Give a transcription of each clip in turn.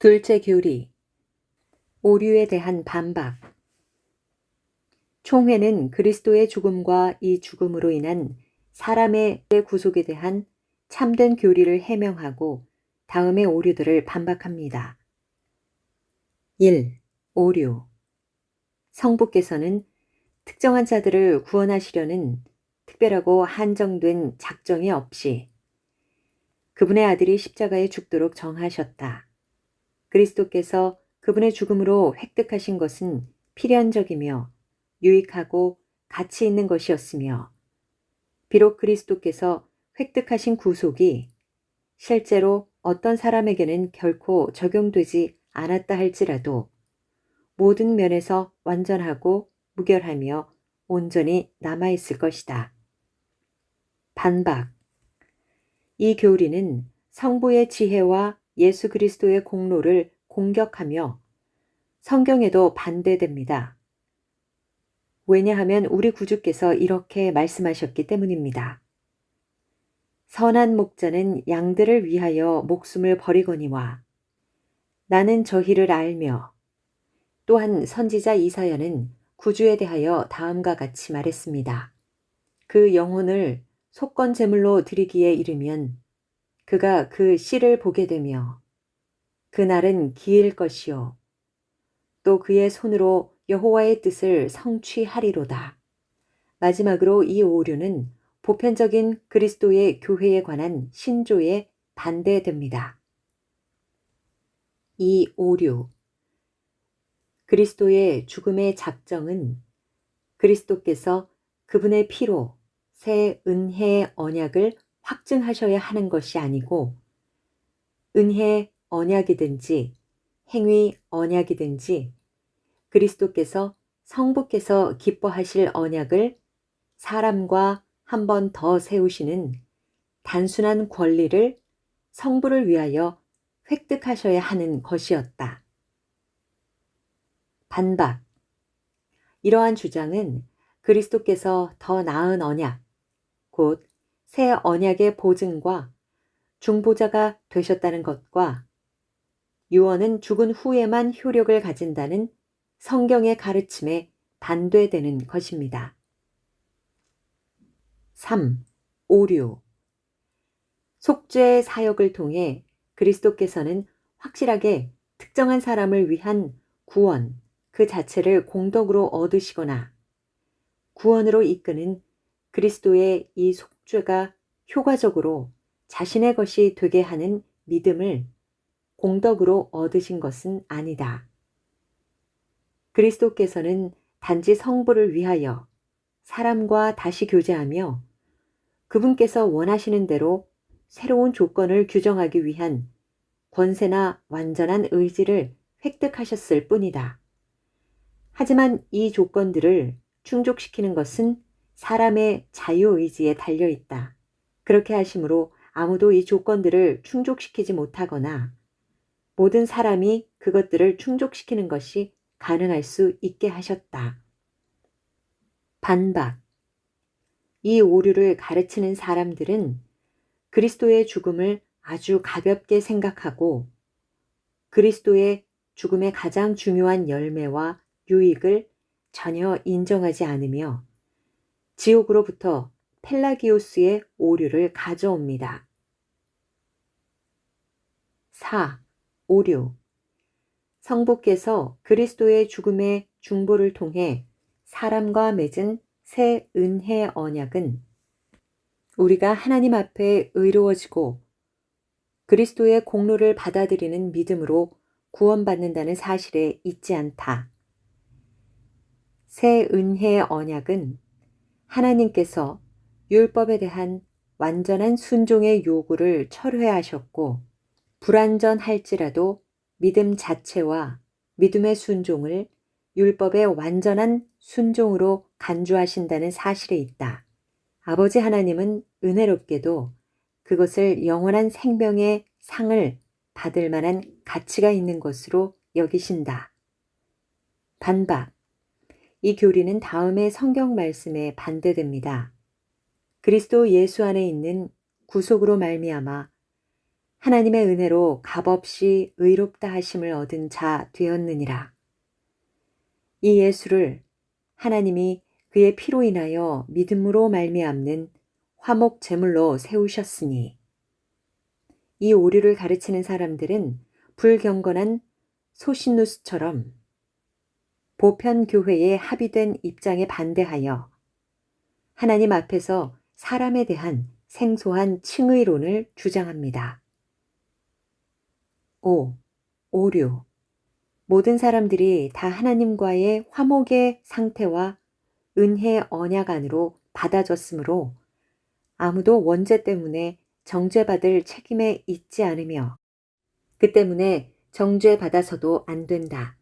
둘째 교리 오류에 대한 반박 총회는 그리스도의 죽음과 이 죽음으로 인한 사람의 구속에 대한 참된 교리를 해명하고 다음의 오류들을 반박합니다. 1. 오류 성부께서는 특정한 자들을 구원하시려는 특별하고 한정된 작정이 없이 그분의 아들이 십자가에 죽도록 정하셨다. 그리스도께서 그분의 죽음으로 획득하신 것은 필연적이며 유익하고 가치 있는 것이었으며 비록 그리스도께서 획득하신 구속이 실제로 어떤 사람에게는 결코 적용되지 않았다 할지라도 모든 면에서 완전하고 무결하며 온전히 남아있을 것이다. 반박. 이 교리는 성부의 지혜와 예수 그리스도의 공로를 공격하며 성경에도 반대됩니다. 왜냐하면 우리 구주께서 이렇게 말씀하셨기 때문입니다. 선한 목자는 양들을 위하여 목숨을 버리거니와 나는 저희를 알며 또한 선지자 이사야는 구주에 대하여 다음과 같이 말했습니다. 그 영혼을 속건 제물로 드리기에 이르면 그가 그 씨를 보게 되며 그날은 기일 것이요 또 그의 손으로 여호와의 뜻을 성취하리로다. 마지막으로 이 오류는 보편적인 그리스도의 교회에 관한 신조에 반대됩니다. 이 오류 그리스도의 죽음의 작정은 그리스도께서 그분의 피로 새 은혜의 언약을 확증하셔야 하는 것이 아니고 은혜 언약이든지 행위 언약이든지 그리스도께서 성부께서 기뻐하실 언약을 사람과 한 번 더 세우시는 단순한 권리를 성부를 위하여 획득하셔야 하는 것이었다. 반박. 이러한 주장은 그리스도께서 더 나은 언약, 곧 새 언약의 보증과 중보자가 되셨다는 것과 유언은 죽은 후에만 효력을 가진다는 성경의 가르침에 반대되는 것입니다. 3. 오류 속죄의 사역을 통해 그리스도께서는 확실하게 특정한 사람을 위한 구원 그 자체를 공덕으로 얻으시거나 구원으로 이끄는 그리스도의 이 속 죄가 효과적으로 자신의 것이 되게 하는 믿음을 공덕으로 얻으신 것은 아니다. 그리스도께서는 단지 성부를 위하여 사람과 다시 교제하며 그분께서 원하시는 대로 새로운 조건을 규정하기 위한 권세나 완전한 의지를 획득하셨을 뿐이다. 하지만 이 조건들을 충족시키는 것은 사람의 자유의지에 달려 있다. 그렇게 하심으로 아무도 이 조건들을 충족시키지 못하거나 모든 사람이 그것들을 충족시키는 것이 가능할 수 있게 하셨다. 반박. 이 오류를 가르치는 사람들은 그리스도의 죽음을 아주 가볍게 생각하고 그리스도의 죽음의 가장 중요한 열매와 유익을 전혀 인정하지 않으며 지옥으로부터 펠라기오스의 오류를 가져옵니다. 4. 오류 성부께서 그리스도의 죽음의 중보를 통해 사람과 맺은 새 은혜 언약은 우리가 하나님 앞에 의로워지고 그리스도의 공로를 받아들이는 믿음으로 구원받는다는 사실에 있지 않다. 새 은혜의 언약은 하나님께서 율법에 대한 완전한 순종의 요구를 철회하셨고 불완전할지라도 믿음 자체와 믿음의 순종을 율법의 완전한 순종으로 간주하신다는 사실에 있다. 아버지 하나님은 은혜롭게도 그것을 영원한 생명의 상을 받을 만한 가치가 있는 것으로 여기신다. 반박. 이 교리는 다음의 성경 말씀에 반대됩니다. 그리스도 예수 안에 있는 구속으로 말미암아 하나님의 은혜로 값없이 의롭다 하심을 얻은 자 되었느니라. 이 예수를 하나님이 그의 피로 인하여 믿음으로 말미암는 화목 제물로 세우셨으니 이 오류를 가르치는 사람들은 불경건한 소신누스처럼 보편 교회에 합의된 입장에 반대하여 하나님 앞에서 사람에 대한 생소한 칭의론을 주장합니다. 5. 오류 모든 사람들이 다 하나님과의 화목의 상태와 은혜 언약 안으로 받아졌으므로 아무도 원죄 때문에 정죄받을 책임에 있지 않으며 그 때문에 정죄받아서도 안 된다.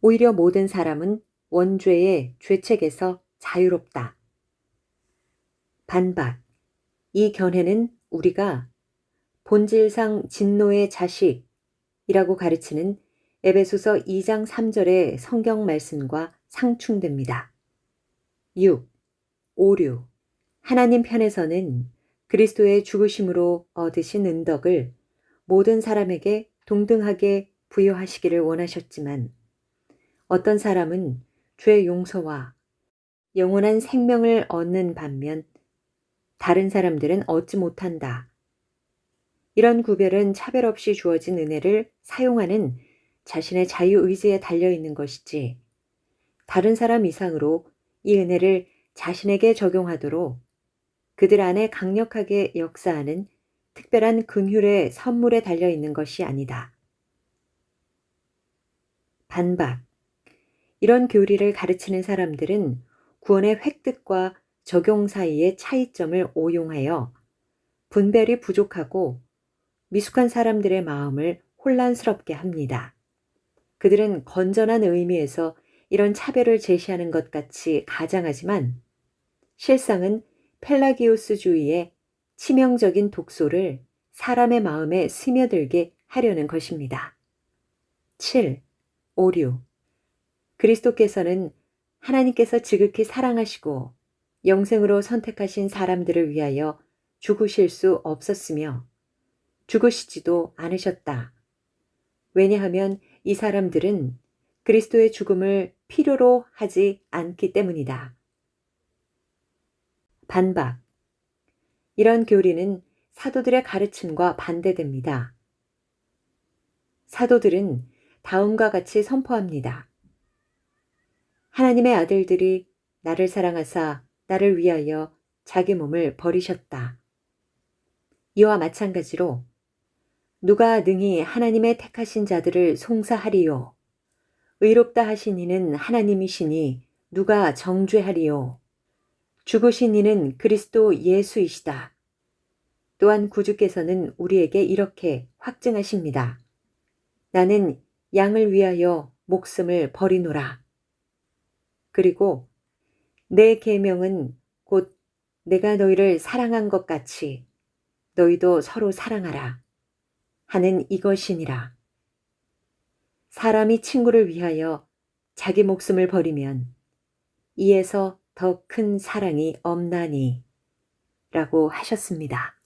오히려 모든 사람은 원죄의 죄책에서 자유롭다. 반박. 이 견해는 우리가 본질상 진노의 자식이라고 가르치는 에베소서 2장 3절의 성경 말씀과 상충됩니다. 6. 오류. 하나님 편에서는 그리스도의 죽으심으로 얻으신 은덕을 모든 사람에게 동등하게 부여하시기를 원하셨지만 어떤 사람은 죄 용서와 영원한 생명을 얻는 반면 다른 사람들은 얻지 못한다. 이런 구별은 차별 없이 주어진 은혜를 사용하는 자신의 자유의지에 달려 있는 것이지 다른 사람 이상으로 이 은혜를 자신에게 적용하도록 그들 안에 강력하게 역사하는 특별한 긍휼의 선물에 달려 있는 것이 아니다. 반박. 이런 교리를 가르치는 사람들은 구원의 획득과 적용 사이의 차이점을 오용하여 분별이 부족하고 미숙한 사람들의 마음을 혼란스럽게 합니다. 그들은 건전한 의미에서 이런 차별을 제시하는 것 같이 가장하지만 실상은 펠라기오스주의의 치명적인 독소를 사람의 마음에 스며들게 하려는 것입니다. 7. 오류. 그리스도께서는 하나님께서 지극히 사랑하시고 영생으로 선택하신 사람들을 위하여 죽으실 수 없었으며 죽으시지도 않으셨다. 왜냐하면 이 사람들은 그리스도의 죽음을 필요로 하지 않기 때문이다. 반박. 이런 교리는 사도들의 가르침과 반대됩니다. 사도들은 다음과 같이 선포합니다. 하나님의 아들들이 나를 사랑하사 나를 위하여 자기 몸을 버리셨다. 이와 마찬가지로 누가 능히 하나님의 택하신 자들을 송사하리요. 의롭다 하신 이는 하나님이시니 누가 정죄하리요. 죽으신 이는 그리스도 예수이시다. 또한 구주께서는 우리에게 이렇게 확증하십니다. 나는 양을 위하여 목숨을 버리노라. 그리고 내 계명은 곧 내가 너희를 사랑한 것 같이 너희도 서로 사랑하라 하는 이것이니라. 사람이 친구를 위하여 자기 목숨을 버리면 이에서 더 큰 사랑이 없나니 라고 하셨습니다.